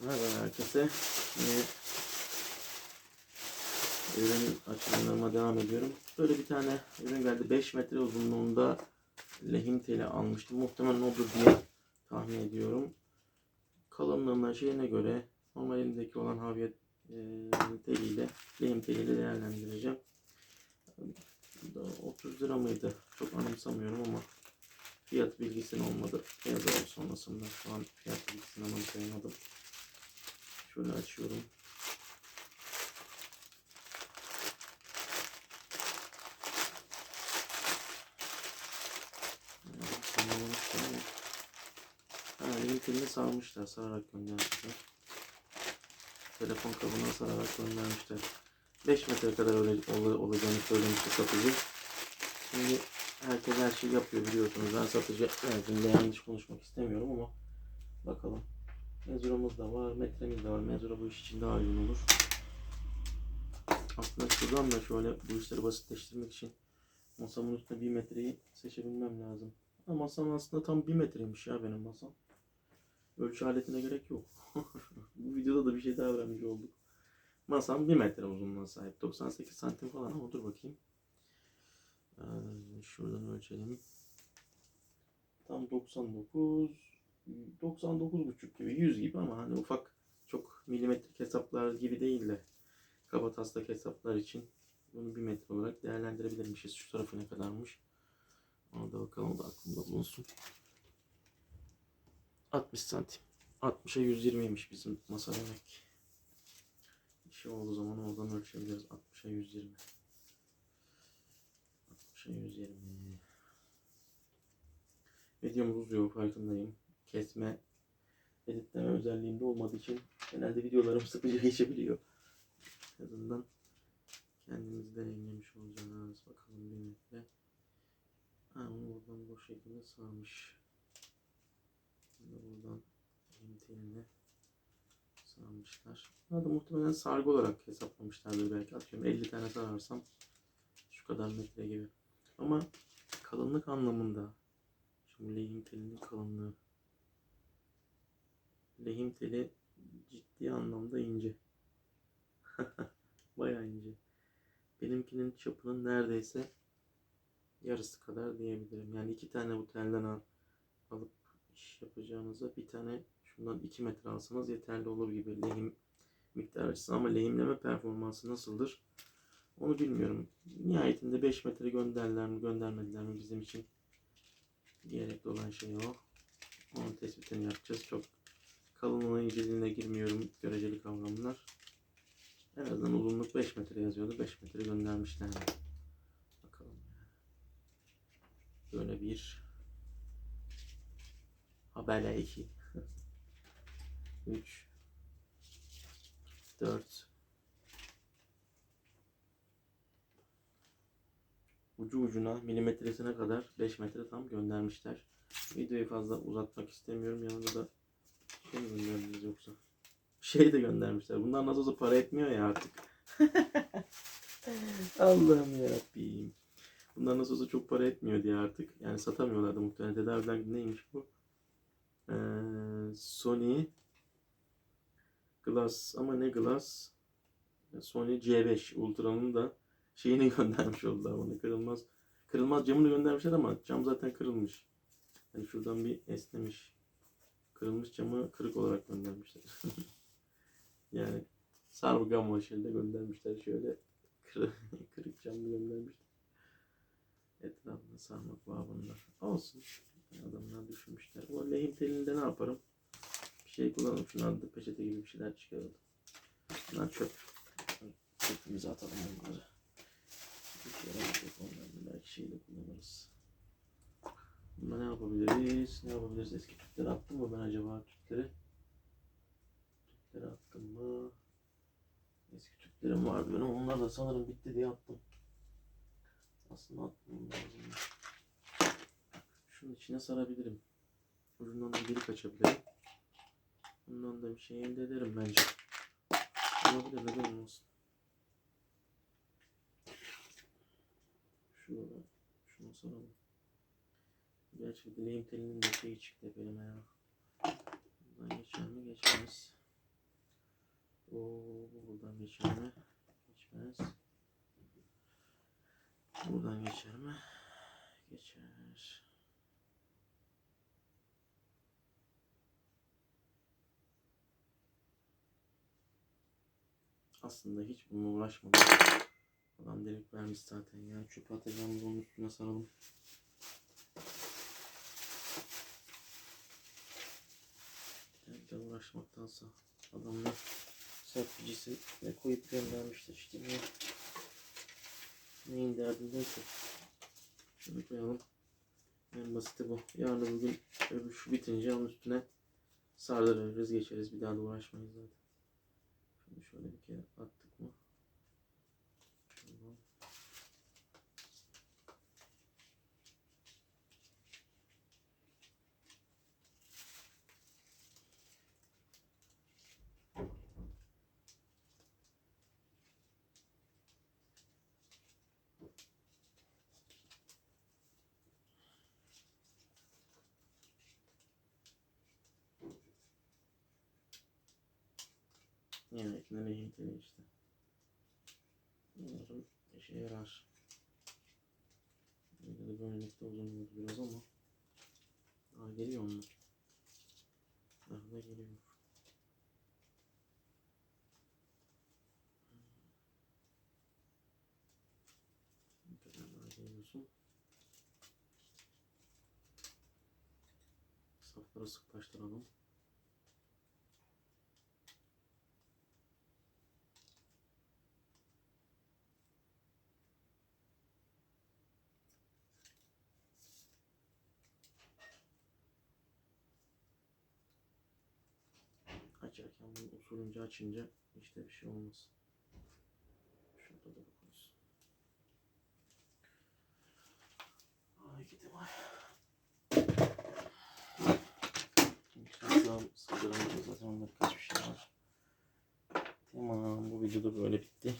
Merhaba herkese. Yine ürün açılımlarıma devam ediyorum. Böyle bir tane ürün geldi. 5 metre uzunluğunda lehim teli almıştım. Muhtemelen odur diye tahmin ediyorum. Kalınlığına şeyine göre normal elimdeki olan haviyet e, teliyle lehim teliyle değerlendireceğim. Bu da 30 lira mıydı? Çok anımsamıyorum ama fiyat bilgisinin olmadı. Yazarım sonrasında. Şu an fiyat bilgisini anımsayamadım. Şöyle açıyorum. Linkini sarmışlar. Sararak göndermişler. Telefon kabına sararak göndermişler. 5 metre kadar öyle ol- olacağını söylemişti satıcı. Şimdi herkes her şeyi yapıyor biliyorsunuz. Ben satıcı nezdinde yanlış konuşmak istemiyorum ama bakalım. Mezuramız da var, metremiz de var. Mezura bu iş için daha uygun olur. Aslında şuradan da şöyle bu işleri basitleştirmek için masamın üstünde bir metreyi seçebilmem lazım. Ama masam aslında tam bir metreymiş ya benim masam. Ölçü aletine gerek yok. bu videoda da bir şey daha öğrenmiş olduk. Masam bir metre uzunluğuna sahip. 98 santim falan ama dur bakayım. Ee, şuradan ölçelim. Tam 99 99,5 gibi 100 gibi ama hani ufak çok milimetrik hesaplar gibi değil de kaba taslak hesaplar için bunu bir metre olarak değerlendirebilirmişiz. Şu tarafı ne kadarmış? Ona da bakalım da aklımda bulunsun. 60 santim. 60'a 120'ymiş bizim masa demek. İşi olduğu zaman oradan ölçebiliriz. 60'a 120. 60'a 120. Videomuz uzuyor farkındayım. Kesme, editleme özelliğimde olmadığı için genelde videolarım sıkıcı geçebiliyor. En azından kendimizi deneyimlemiş olacağız. Bakalım bir metre. Ha onu buradan bu şekilde sarmış. Da buradan elim sarmışlar. Bunu da muhtemelen sargı olarak hesaplamışlardır belki. Atıyorum 50 tane sararsam şu kadar metre gibi. Ama kalınlık anlamında Şimdi lehim telinin kalınlığı. Lehim teli ciddi anlamda ince. Bayağı ince. Benimkinin çapının neredeyse yarısı kadar diyebilirim. Yani iki tane bu telden al, alıp iş yapacağınıza bir tane şundan 2 metre alsanız yeterli olur gibi lehim miktarı açısından ama lehimleme performansı nasıldır onu bilmiyorum. Nihayetinde 5 metre gönderdiler mi göndermediler mi bizim için gerekli olan şey o. Onun tespitini yapacağız. Çok kalınlığına inceliğine girmiyorum. Göreceli kavramlar. En azından uzunluk 5 metre yazıyordu. 5 metre göndermişler. Bakalım. Böyle bir haberle 2 3 4 ucu ucuna milimetresine kadar 5 metre tam göndermişler. Videoyu fazla uzatmak istemiyorum. Yanında da şey mi gönderdiniz yoksa? Şey de göndermişler. Bunlar nasıl olsa para etmiyor ya artık. Allah'ım yarabbim. Bunlar nasıl olsa çok para etmiyor diye artık. Yani satamıyorlar da muhtemelen. Tedaviler neymiş bu? Ee, Sony Glass ama ne Glass? Sony C5 Ultra'nın da şeyini göndermiş oldular bana kırılmaz. Kırılmaz camını göndermişler ama cam zaten kırılmış. Yani şuradan bir esnemiş. Kırılmış camı kırık olarak göndermişler. yani sargam şekilde göndermişler şöyle kır, kırık camlı göndermişler. Etrafını sarmak babında. Olsun. Adamlar düşünmüşler. O lehim telinde ne yaparım? Bir şey kullanalım. Şundan da peçete gibi bir şeyler çıkaralım. Bunlar çöp. Çöpümüze atalım bunları. Bir şey yok onlardan. Belki şeyi kullanırız. Bunda ne yapabiliriz? Ne yapabiliriz? Eski tüpleri attım mı ben acaba tüpleri? Tüpleri attım mı? Eski tüplerim vardı benim. Onlar da sanırım bitti diye attım. Aslında atmam lazım. Şunun içine sarabilirim. Ucundan da delik açabilirim. Bundan da bir şey elde ederim bence. Olabilir neden olmasın. Şurada. Şunu saralım. Gerçi dileğim telinin de şeyi çıktı benim ya. Bundan geçer mi geçmez. Buradan geçer mi? Geçmez. Buradan geçer mi? Geçer. Aslında hiç bununla uğraşmadım. Adam delik vermiş zaten ya. Çöpe atacağımız onun üstüne saralım. Delikle uğraşmaktansa adamlar serpicisi ne koyup göndermişler işte bu. Neyin derdindeyse. Şunu koyalım. En basiti bu. Yarın öbür gün öbür şu bitince onun üstüne sardırırız geçeriz. Bir daha da uğraşmayız zaten. Şimdi şöyle bir kere attık mı? Tamam. Nihayetinde nihayetinde işte. Umarım işe yarar. Yine de böylelikle uzun oldu biraz ama. Daha geliyor mu? Daha da geliyor. Geliyorsun? Safları sıklaştıralım. Açarken bunu usulünce açınca işte bir şey olmaz. Şurada da bakarız. Ay gidi vay. Sığdıramayacağız zaten şey var. Tamam bu video da böyle bitti.